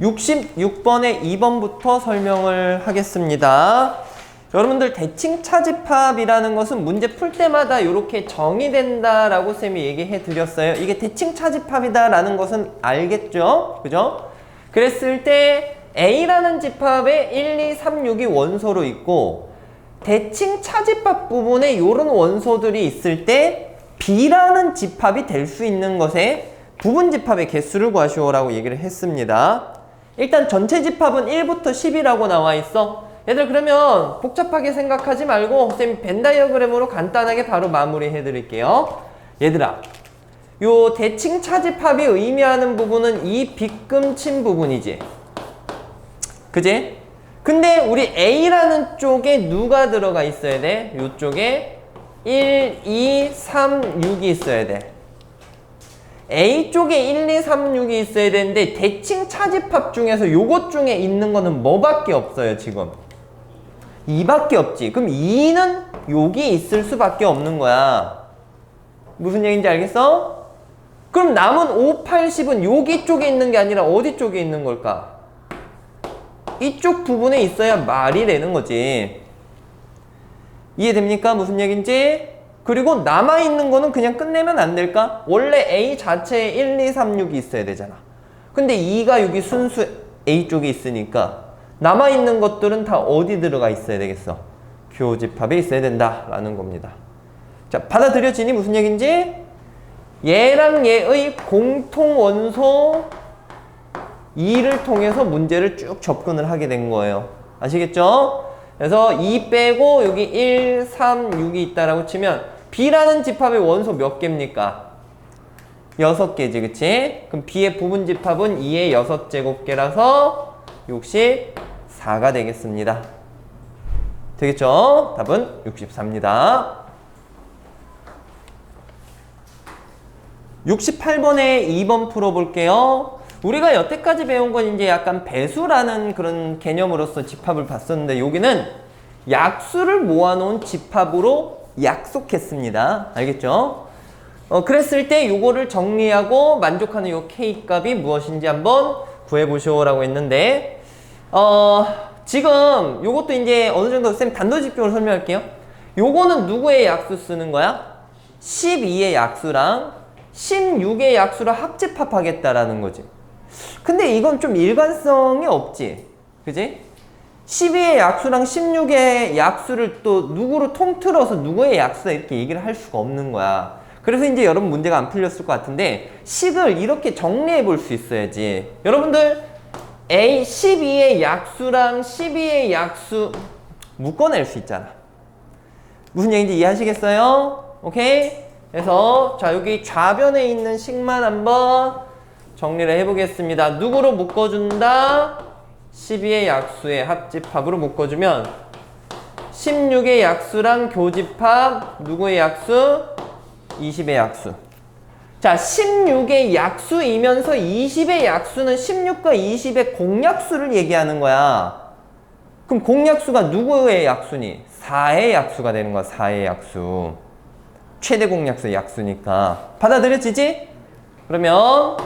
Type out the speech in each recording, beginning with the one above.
66번의 2번부터 설명을 하겠습니다. 여러분들 대칭 차집합이라는 것은 문제 풀 때마다 이렇게 정의된다라고 쌤이 얘기해 드렸어요. 이게 대칭 차집합이다라는 것은 알겠죠? 그죠? 그랬을 때 A라는 집합에 1, 2, 3, 6이 원소로 있고 대칭 차집합 부분에 이런 원소들이 있을 때 B라는 집합이 될 수 있는 것에 부분 집합의 개수를 구하시오라고 얘기를 했습니다. 일단 전체 집합은 1부터 10이라고 나와 있어. 얘들 그러면 복잡하게 생각하지 말고 쌤 벤다이어그램으로 간단하게 바로 마무리 해 드릴게요. 얘들아. 요 대칭 차집합이 의미하는 부분은 이 빗금친 부분이지. 그지? 근데 우리 A라는 쪽에 누가 들어가 있어야 돼? 요쪽에 1, 2, 3, 6이 있어야 돼. A 쪽에 1, 2, 3, 6이 있어야 되는데 대칭 차집합 중에서 요것 중에 있는 거는 뭐밖에 없어요, 지금. 2밖에 없지. 그럼 2는 여기 있을 수밖에 없는 거야. 무슨 얘기인지 알겠어? 그럼 남은 5, 8, 10은 여기 쪽에 있는 게 아니라 어디 쪽에 있는 걸까? 이쪽 부분에 있어야 말이 되는 거지. 이해됩니까? 무슨 얘기인지? 그리고 남아있는 거는 그냥 끝내면 안 될까? 원래 A 자체에 1, 2, 3, 6이 있어야 되잖아. 근데 2가 여기 순수 A 쪽에 있으니까 남아있는 것들은 다 어디 들어가 있어야 되겠어? 교집합에 있어야 된다라는 겁니다. 자, 받아들여지니 무슨 얘기인지? 얘랑 얘의 공통 원소 2를 통해서 문제를 쭉 접근을 하게 된 거예요. 아시겠죠? 그래서 2 빼고 여기 1, 3, 6이 있다라고 치면 B라는 집합의 원소 몇 개입니까? 6개지, 그치? 그럼 B의 부분 집합은 2의 6제곱개라서 64가 되겠습니다. 되겠죠? 답은 64입니다. 68번에 2번 풀어볼게요. 우리가 여태까지 배운 건 이제 약간 배수라는 그런 개념으로서 집합을 봤었는데 여기는 약수를 모아놓은 집합으로 약속했습니다. 알겠죠? 어, 그랬을 때 요거를 정리하고 만족하는 요 K 값이 무엇인지 한번 구해보시오라고 했는데 어, 지금 요것도 이제 어느 정도 쌤 단도직입적으로 설명할게요. 요거는 누구의 약수 쓰는 거야? 12의 약수랑 16의 약수를 합집합하겠다라는 거지. 근데 이건 좀 일관성이 없지. 그지? 12의 약수랑 16의 약수를 또 누구로 통틀어서 누구의 약수다 이렇게 얘기를 할 수가 없는 거야. 그래서 이제 여러분 문제가 안 풀렸을 것 같은데 식을 이렇게 정리해 볼 수 있어야지. 여러분들 A 12의 약수랑 12의 약수 묶어낼 수 있잖아. 무슨 얘기인지 이해하시겠어요? 오케이? 그래서 자 여기 좌변에 있는 식만 한번 정리를 해보겠습니다. 누구로 묶어준다? 12의 약수의 합집합으로 묶어주면 16의 약수랑 교집합 누구의 약수? 20의 약수. 자 16의 약수이면서 20의 약수는 16과 20의 공약수를 얘기하는 거야. 그럼 공약수가 누구의 약수니? 4의 약수가 되는 거야. 4의 약수. 최대 공약수 약수니까. 받아들여지지? 그러면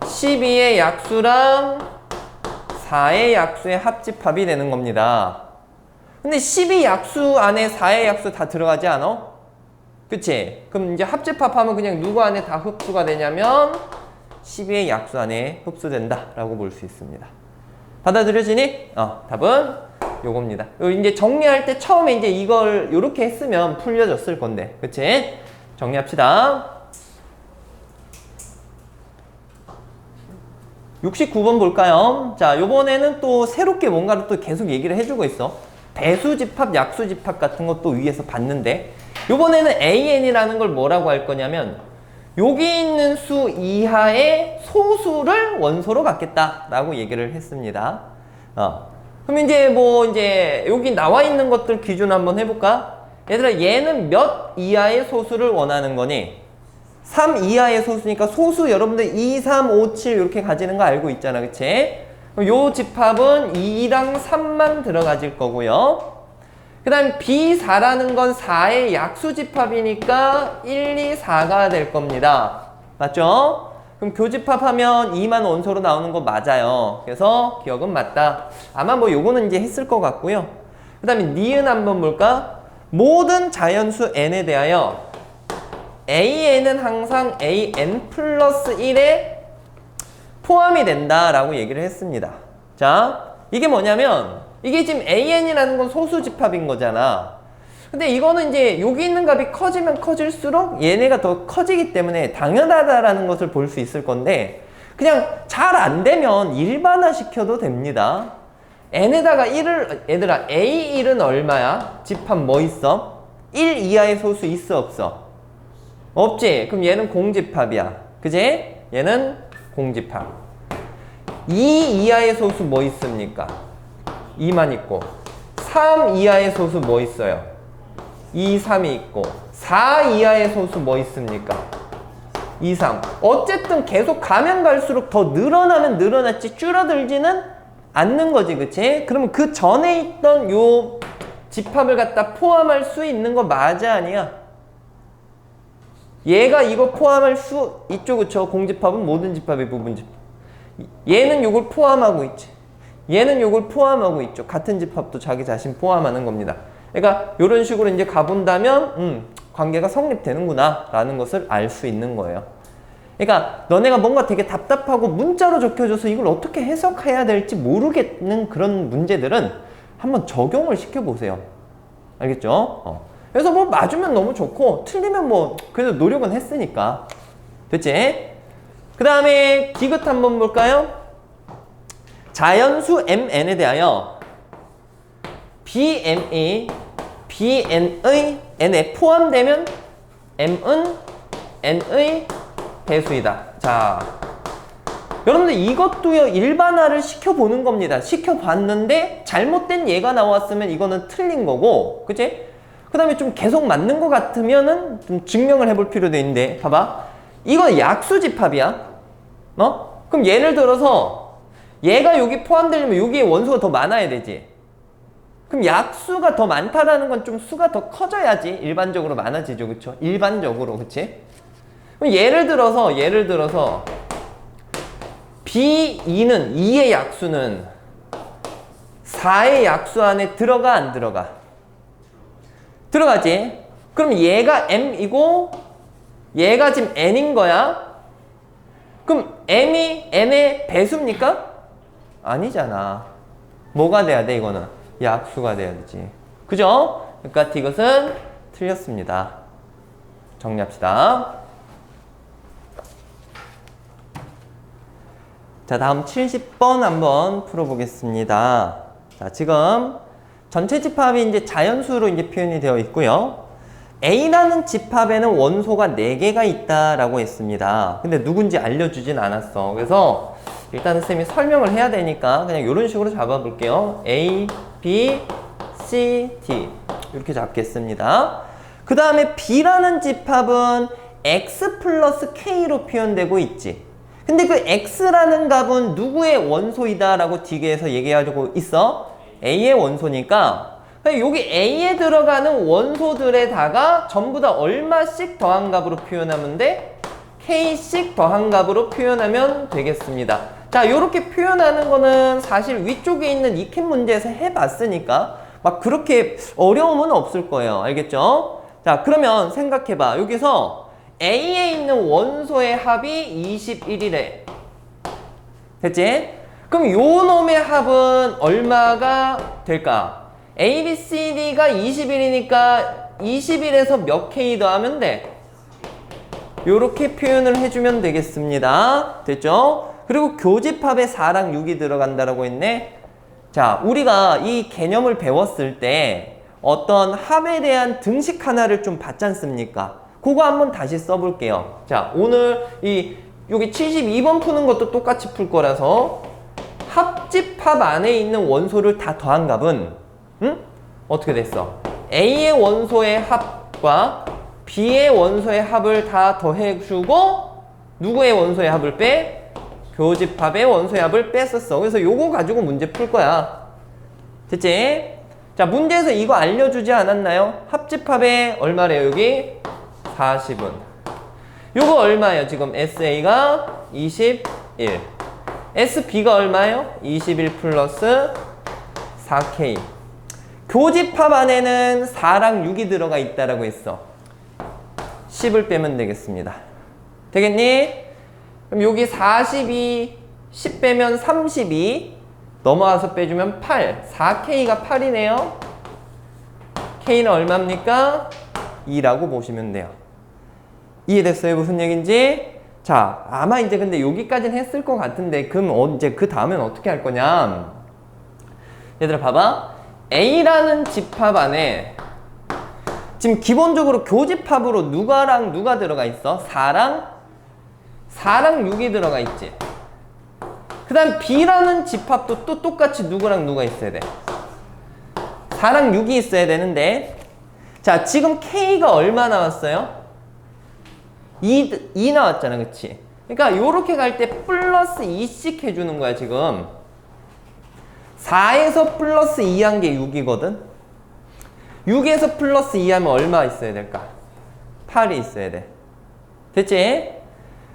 12의 약수랑 4의 약수의 합집합이 되는 겁니다. 근데 12 약수 안에 4의 약수 다 들어가지 않아? 그치? 그럼 이제 합집합하면 그냥 누구 안에 다 흡수가 되냐면 12의 약수 안에 흡수된다 라고 볼 수 있습니다. 받아들여지니? 어, 답은 요겁니다. 요 이제 정리할 때 처음에 이제 이걸 이렇게 했으면 풀려졌을 건데. 그치? 정리합시다. 69번 볼까요? 자, 요번에는 또 새롭게 뭔가를 또 계속 얘기를 해주고 있어. 배수집합, 약수집합 같은 것도 위에서 봤는데, 요번에는 AN이라는 걸 뭐라고 할 거냐면, 여기 있는 수 이하의 소수를 원소로 갖겠다라고 얘기를 했습니다. 어. 그럼 이제 뭐 이제 여기 나와 있는 것들 기준 한번 해볼까? 얘들아, 얘는 몇 이하의 소수를 원하는 거니? 3 이하의 소수니까 소수 여러분들 2, 3, 5, 7 이렇게 가지는 거 알고 있잖아. 그치? 요 집합은 2랑 3만 들어가질 거고요. 그 다음 B4라는 건 4의 약수 집합이니까 1, 2, 4가 될 겁니다. 맞죠? 그럼 교집합하면 2만 원소로 나오는 거 맞아요. 그래서 기억은 맞다. 아마 뭐 요거는 이제 했을 것 같고요. 그 다음에 니은 한번 볼까? 모든 자연수 n에 대하여 an은 항상 an 플러스 1에 포함이 된다라고 얘기를 했습니다. 자, 이게 뭐냐면 이게 지금 an이라는 건 소수 집합인 거잖아. 근데 이거는 이제 여기 있는 값이 커지면 커질수록 얘네가 더 커지기 때문에 당연하다라는 것을 볼 수 있을 건데 그냥 잘 안 되면 일반화 시켜도 됩니다. n에다가 1을 얘들아 a1은 얼마야? 집합 뭐 있어? 1 이하의 소수 있어 없어? 없지. 그럼 얘는 공집합이야. 그지? 얘는 공집합. 2 이하의 소수 뭐 있습니까? 2만 있고 3 이하의 소수 뭐 있어요? 2, 3이 있고 4 이하의 소수 뭐 있습니까? 2, 3 어쨌든 계속 가면 갈수록 더 늘어나면 늘어났지 줄어들지는 않는 거지 그치? 그러면 그 전에 있던 요 집합을 갖다 포함할 수 있는 거 맞아 아니야? 얘가 이거 포함할 수 있죠 그쵸? 공집합은 모든 집합의 부분집 얘는 요걸 포함하고 있지 얘는 요걸 포함하고 있죠 같은 집합도 자기 자신 포함하는 겁니다 그러니까 이런 식으로 이제 가본다면 음, 관계가 성립되는구나 라는 것을 알 수 있는 거예요 그러니까 너네가 뭔가 되게 답답하고 문자로 적혀줘서 이걸 어떻게 해석해야 될지 모르겠는 그런 문제들은 한번 적용을 시켜보세요 알겠죠? 어. 그래서 뭐 맞으면 너무 좋고 틀리면 뭐 그래도 노력은 했으니까 됐지? 그 다음에 디귿 한번 볼까요? 자연수 mn에 대하여 bm이 bn의 n에 포함되면 m은 n의 배수이다. 자, 여러분들 이것도요 일반화를 시켜보는 겁니다. 시켜봤는데 잘못된 예가 나왔으면 이거는 틀린 거고, 그치? 그 다음에 좀 계속 맞는 것 같으면은 좀 증명을 해볼 필요도 있는데, 봐봐. 이거 약수집합이야. 어? 그럼 예를 들어서 얘가 여기 포함되려면 여기에 원소가 더 많아야 되지. 그럼 약수가 더 많다라는 건 좀 수가 더 커져야지 일반적으로 많아지죠. 그쵸? 일반적으로. 그치? 그럼 예를 들어서 예를 들어서 B2는 2의 약수는 4의 약수 안에 들어가 안 들어가? 들어가지. 그럼 얘가 m이고 얘가 지금 n인 거야. 그럼 m이 n의 배수입니까? 아니잖아. 뭐가 돼야 돼 이거는? 약수가 돼야 되지. 그죠? 그러니까 이것은 틀렸습니다. 정리합시다. 자, 다음 70번 한번 풀어보겠습니다. 자, 지금 전체 집합이 이제 자연수로 이제 표현이 되어 있고요. A라는 집합에는 원소가 4개가 있다라고 했습니다. 근데 누군지 알려주진 않았어. 그래서 일단은 쌤이 설명을 해야 되니까 그냥 이런 식으로 잡아볼게요. A, B, C, D 이렇게 잡겠습니다. 그 다음에 B라는 집합은 X 플러스 K로 표현되고 있지. 근데 그 X라는 값은 누구의 원소이다 라고 뒤에서 얘기하고 있어? A의 원소니까 여기 A에 들어가는 원소들에다가 전부 다 얼마씩 더한 값으로 표현하면 돼? K씩 더한 값으로 표현하면 되겠습니다. 자, 이렇게 표현하는 거는 사실 위쪽에 있는 익힌 문제에서 해봤으니까 막 그렇게 어려움은 없을 거예요. 알겠죠? 자, 그러면 생각해봐. 여기서 A에 있는 원소의 합이 21이래. 됐지? 그럼 요 놈의 합은 얼마가 될까? A, B, C, D가 21이니까 21에서 몇 K 더하면 돼? 요렇게 표현을 해주면 되겠습니다. 됐죠? 그리고 교집합에 4랑 6이 들어간다라고 했네. 자, 우리가 이 개념을 배웠을 때 어떤 합에 대한 등식 하나를 좀 받지 않습니까? 그거 한번 다시 써볼게요. 자, 오늘 이 여기 72번 푸는 것도 똑같이 풀 거라서 합집합 안에 있는 원소를 다 더한 값은 응? 어떻게 됐어? A의 원소의 합과 B의 원소의 합을 다 더해주고 누구의 원소의 합을 빼? 교집합의 원소의 합을 뺐었어. 그래서 요거 가지고 문제 풀 거야. 됐지? 자, 문제에서 이거 알려주지 않았나요? 합집합의 얼마래요, 여기? 40은. 요거 얼마예요? 지금 SA가 21. SB가 얼마예요? 21 플러스 4K. 교집합 안에는 4랑 6이 들어가 있다라고 했어. 10을 빼면 되겠습니다. 되겠니? 그럼 여기 42, 10 빼면 32, 넘어와서 빼주면 8. 4K가 8이네요. K는 얼마입니까? 2라고 보시면 돼요. 이해됐어요? 무슨 얘기인지? 자, 아마 이제 근데 여기까지는 했을 것 같은데, 그럼 언제, 그 다음엔 어떻게 할 거냐? 얘들아, 봐봐. A라는 집합 안에 지금 기본적으로 교집합으로 누가랑 누가 들어가 있어? 4랑 4랑 6이 들어가 있지. 그 다음 B라는 집합도 또 똑같이 누구랑 누가 있어야 돼? 4랑 6이 있어야 되는데 자 지금 K가 얼마 나왔어요? 2, 2 나왔잖아 그치? 그러니까 요렇게 갈 때 플러스 2씩 해주는 거야 지금 4에서 플러스 2 한 게 6이거든 6에서 플러스 2 하면 얼마 있어야 될까? 8이 있어야 돼 됐지?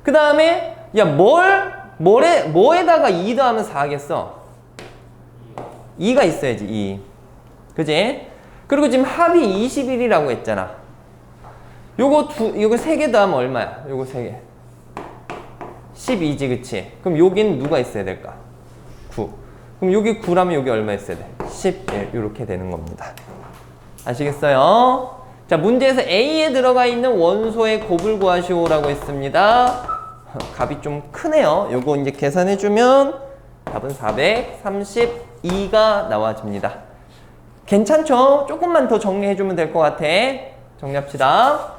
그 다음에 야 뭘, 뭐에, 뭐에다가 2 더하면 4겠어? 2가 있어야지 2 그지? 그리고 지금 합이 21이라고 했잖아 요거 두, 요거 세 개 더하면 얼마야? 요거 세 개. 12지, 그치? 그럼 여긴 누가 있어야 될까? 9. 그럼 여기 9라면 여기 얼마 있어야 돼? 11. 이렇게 되는 겁니다. 아시겠어요? 자, 문제에서 A에 들어가 있는 원소의 곱을 구하시오라고 했습니다. 값이 좀 크네요. 요거 이제 계산해주면 답은 432가 나와집니다. 괜찮죠? 조금만 더 정리해주면 될 것 같아. 정리합시다.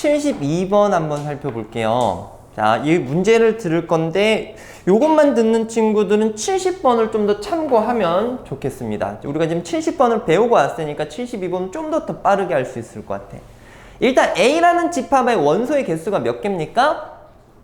72번 한번 살펴볼게요. 자, 이 문제를 들을 건데 요것만 듣는 친구들은 70번을 좀 더 참고하면 좋겠습니다. 우리가 지금 70번을 배우고 왔으니까 72번 좀 더 더 빠르게 할 수 있을 것 같아. 일단 A라는 집합의 원소의 개수가 몇 개입니까?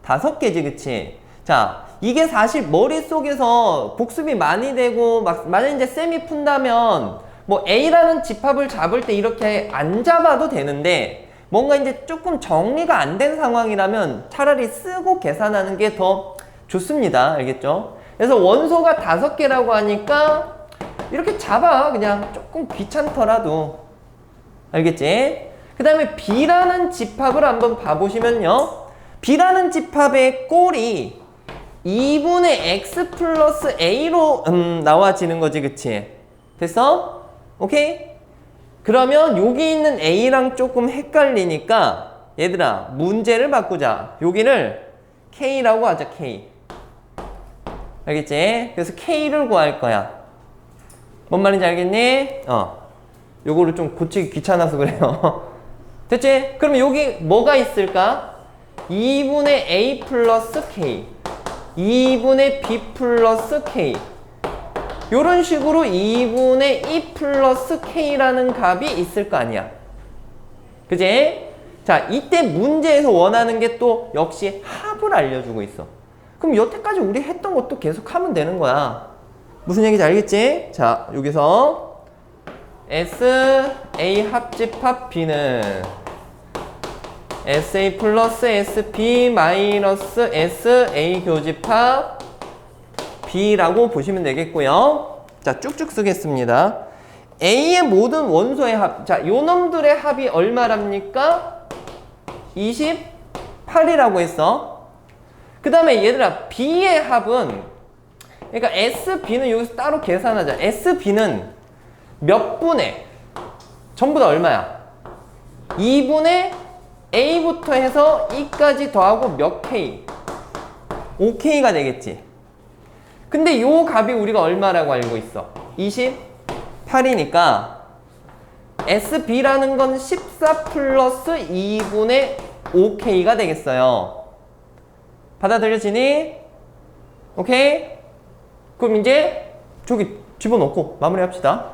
다섯 개지, 그치? 자, 이게 사실 머릿속에서 복습이 많이 되고, 막, 만약 이제 쌤이 푼다면, 뭐 A라는 집합을 잡을 때 이렇게 안 잡아도 되는데, 뭔가 이제 조금 정리가 안 된 상황이라면 차라리 쓰고 계산하는 게 더 좋습니다. 알겠죠? 그래서 원소가 다섯 개라고 하니까 이렇게 잡아. 그냥 조금 귀찮더라도. 알겠지? 그 다음에 B라는 집합을 한번 봐보시면요. B라는 집합의 꼴이 2분의 X 플러스 A로 음, 나와지는 거지. 그치? 됐어? 오케이? 그러면 여기 있는 A랑 조금 헷갈리니까 얘들아 문제를 바꾸자 여기를 K라고 하자 K 알겠지? 그래서 K를 구할 거야 뭔 말인지 알겠니? 어 요거를 좀 고치기 귀찮아서 그래요 됐지? 그럼 여기 뭐가 있을까? 2분의 A 플러스 K 2분의 B 플러스 K 이런 식으로 2분의 2 플러스 K라는 값이 있을 거 아니야. 그지? 자, 이때 문제에서 원하는 게 또 역시 합을 알려주고 있어. 그럼 여태까지 우리 했던 것도 계속 하면 되는 거야. 무슨 얘기인지 알겠지? 자, 여기서 S, A 합집합 B는 SA 플러스 SP 마이너스 S, A 교집합 B라고 보시면 되겠고요. 자, 쭉쭉 쓰겠습니다. A의 모든 원소의 합. 자, 요 놈들의 합이 얼마랍니까? 28이라고 했어. 그 다음에 얘들아, B의 합은, 그러니까 SB는 여기서 따로 계산하자. SB는 몇 분의, 전부 다 얼마야? 2분의 A부터 해서 E까지 더하고 몇 K? 5K가 되겠지. 근데 요 값이 우리가 얼마라고 알고 있어? 28이니까 SB라는 건 14 플러스 2분의 5K가 되겠어요. 받아들여지니? 오케이? 그럼 이제 저기 집어넣고 마무리합시다.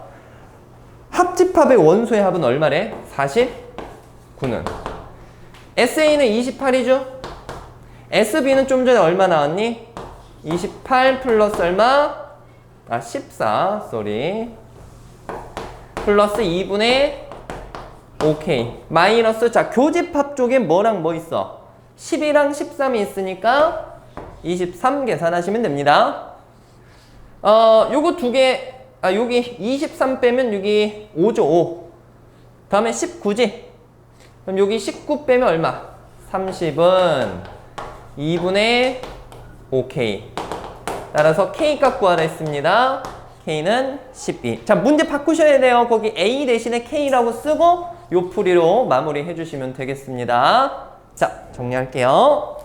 합집합의 원소의 합은 얼마래? 49는. SA는 28이죠? SB는 좀 전에 얼마 나왔니? 28 플러스 얼마? 아, 14, 쏘리. 플러스 2분의 오케이. 마이너스, 자, 교집합 쪽에 뭐랑 뭐 있어? 10이랑 13이 있으니까 23 계산하시면 됩니다. 어, 요거 두 개, 아, 여기 23 빼면 여기 5죠, 5. 다음에 19지? 그럼 여기 19 빼면 얼마? 30은 2분의 오케이. 따라서 K 값 구하라 했습니다. K는 12. 자, 문제 바꾸셔야 돼요. 거기 A 대신에 K라고 쓰고 요 풀이로 마무리해 주시면 되겠습니다. 자, 정리할게요.